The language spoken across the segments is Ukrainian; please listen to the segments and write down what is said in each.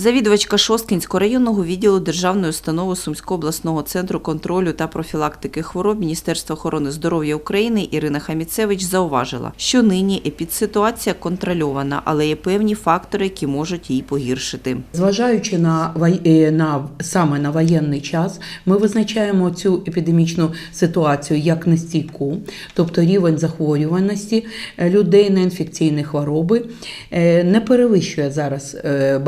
Завідувачка Шосткінського районного відділу Державної установи Сумського обласного центру контролю та профілактики хвороб Міністерства охорони здоров'я України Ірина Хаміцевич зауважила, що нині епідситуація контрольована, але є певні фактори, які можуть її погіршити. Зважаючи на, е, на саме на воєнний час, ми визначаємо цю епідемічну ситуацію як нестійку, тобто рівень захворюваності е, людей на інфекційні хвороби е, не перевищує зараз е,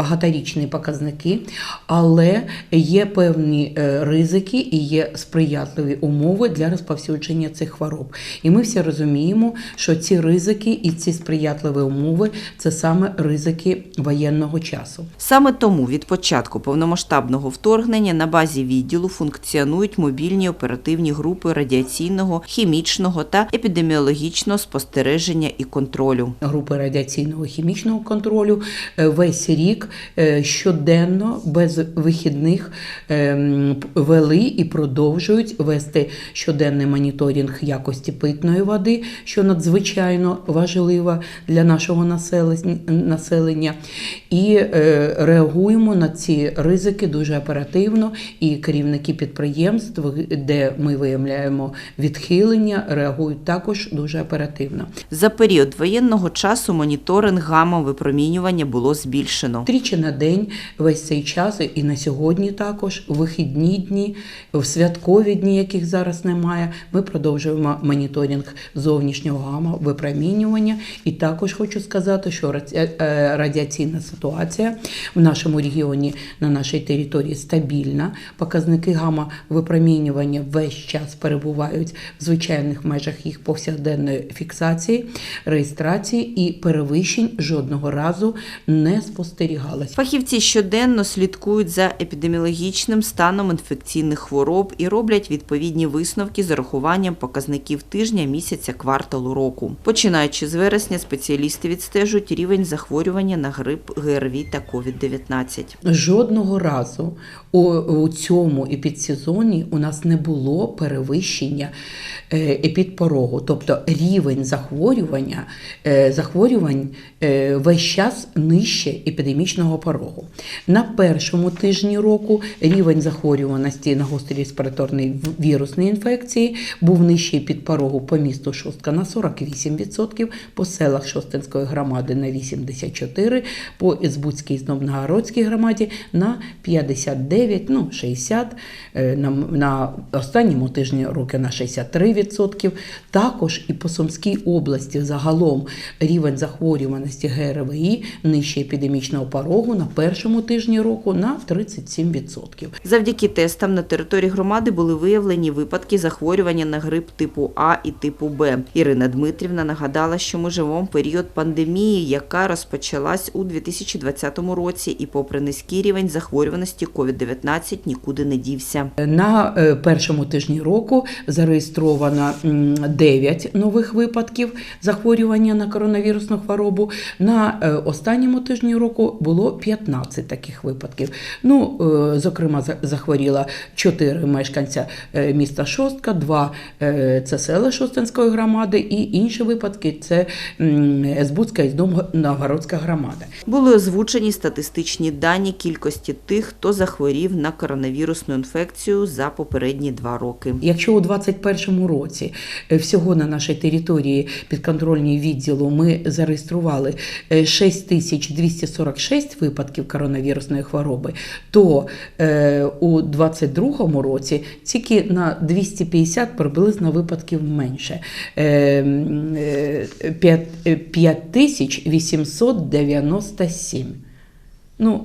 багаторічні показники, але є певні е, ризики і є сприятливі умови для розповсюдження цих хвороб. І ми всі розуміємо, що ці ризики і ці сприятливі умови це саме ризики воєнного часу. Саме тому від початку повномасштабного вторгнення на базі відділу функціонують мобільні оперативні групи радіаційного, хімічного та епідеміологічного спостереження і контролю. групи радіаційного хімічного контролю е, весь рік е, щоденно без вихідних ем, вели і продовжують вести щоденний моніторинг якості питної води, що надзвичайно важливо для нашого населення-. І е, реагуємо на ці ризики дуже оперативно. І керівники підприємств, де ми виявляємо відхилення, реагують також дуже оперативно. За період воєнного часу моніторинг гамма-випромінювання було збільшено. Тричі на день весь цей час, і на сьогодні також, вихідні дні, в святкові дні, яких зараз немає, ми продовжуємо моніторинг зовнішнього гамма випромінювання. І також хочу сказати, що е, радіаційна ситуація в нашому регіоні на нашій території стабільна. Показники гамма випромінювання весь час перебувають в звичайних межах їх повсякденної фіксації, реєстрації і перевищень жодного разу не спостерігалось. Фахівці щоденно слідкують за епідеміологічним станом інфекційних хвороб і роблять відповідні висновки з урахуванням показників тижня, місяця, кварталу року. Починаючи з вересня, спеціалісти відстежують рівень захворювання на грип, ГРВІ та COVID-19. Жодного разу у, цьому епідсезоні у нас не було перевищення е, епідпорогу, тобто рівень захворювання, е, захворювань е, весь час нижче епідемічного порогу. На першому тижні року рівень захворюваності на гострі респіраторні вірусні інфекції був нижчий підпорогу по місту Шостка на 48%, по селах Шостинської громади на 84%, по Ізбутській і Знобногородській громаді на 59, ну 60, е, на, на останньому тижні роки на 63%. Також і по Сумській області загалом рівень захворюваності ГРВІ нижче епідемічного порогу на першому тижні року на 37%. Завдяки тестам на території громади були виявлені випадки захворювання на грип типу А і типу Б. Ірина Дмитрівна нагадала, що ми живемо в період пандемії, яка розпочалась у 2020 році, і попри низький рівень захворюваності COVID-19 нікуди не дівся. На е, першому тижні року зареєстровано 9 нових випадків захворювання на коронавірусну хворобу. На е, останньому тижні року було 15 таких випадків. Ну, е, зокрема, за- захворіла 4 мешканця е, міста Шостка, 2 це села Шостинської громади, і інші випадки це м, і Новгородська громада. Були озвучені статистичні дані кількості тих, хто захворів на коронавірусну інфекцію за попередні два роки. Якщо у 2021 році е, всього на нашій території підконтрольній відділу ми зареєстрували е, 6246 випадків коронавірусної хвороби, то е, у 2022 році тільки на 250 приблизно випадків менше. Е, м, е, п'ять- е, 5897. Ну,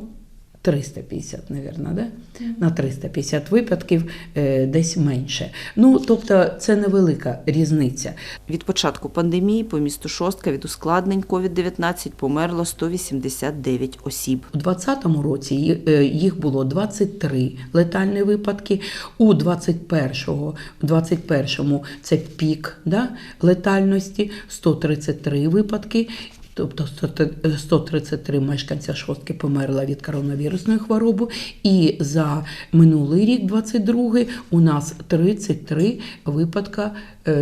350, мабуть, да? на 350 випадків е, десь менше. Ну, тобто це невелика різниця. Від початку пандемії по місту Шостка від ускладнень COVID-19 померло 189 осіб. У 2020 році е, їх було 23 летальні випадки. У 21-му, у 21-му це пік да, летальності 133 випадки. Тобто 133 мешканця шостки померла від коронавірусної хвороби. І за минулий рік, 22 у нас 33 випадка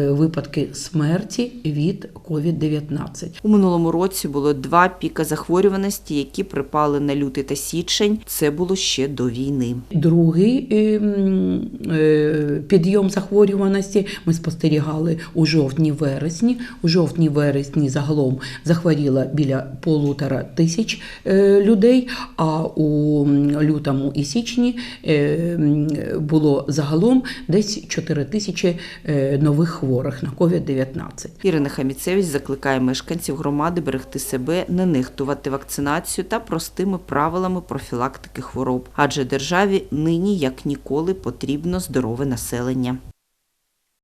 випадки смерті від COVID-19. У минулому році було два піка захворюваності, які припали на лютий та січень. Це було ще до війни. Другий е, е, підйом захворюваності ми спостерігали у жовтні-вересні. У жовтні-вересні загалом захворіло біля полутора тисяч е, людей, а у лютому і січні е, було загалом десь 4 тисячі е, нових хворих на COVID-19. Ірина Хаміцевич закликає мешканців громади берегти себе, не нехтувати вакцинацію та простими правилами профілактики хвороб, адже державі нині як ніколи потрібно здорове населення.